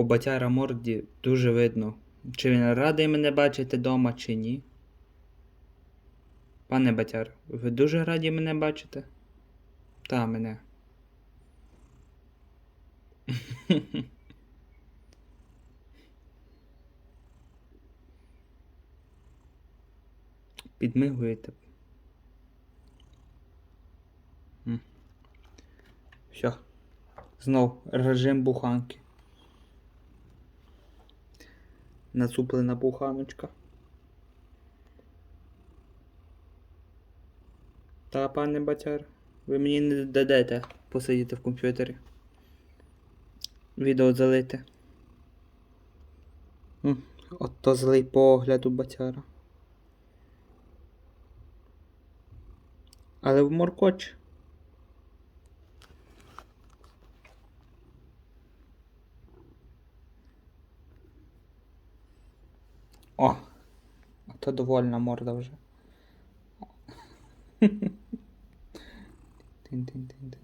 по батяра морді дуже видно, чи він радий мене бачити вдома, чи ні. Пане батяр, ви дуже раді мене бачити? Та мене. Підмигуєте. Все. Знов режим буханки. Нацуплена буханочка. Та, пане батяр, ви мені не дадете посидіти в комп'ютері. Відео залити. От то злий погляд у батяра. Але в моркоч. О! А то довольна морда вже. Тин-тин-тин-тин.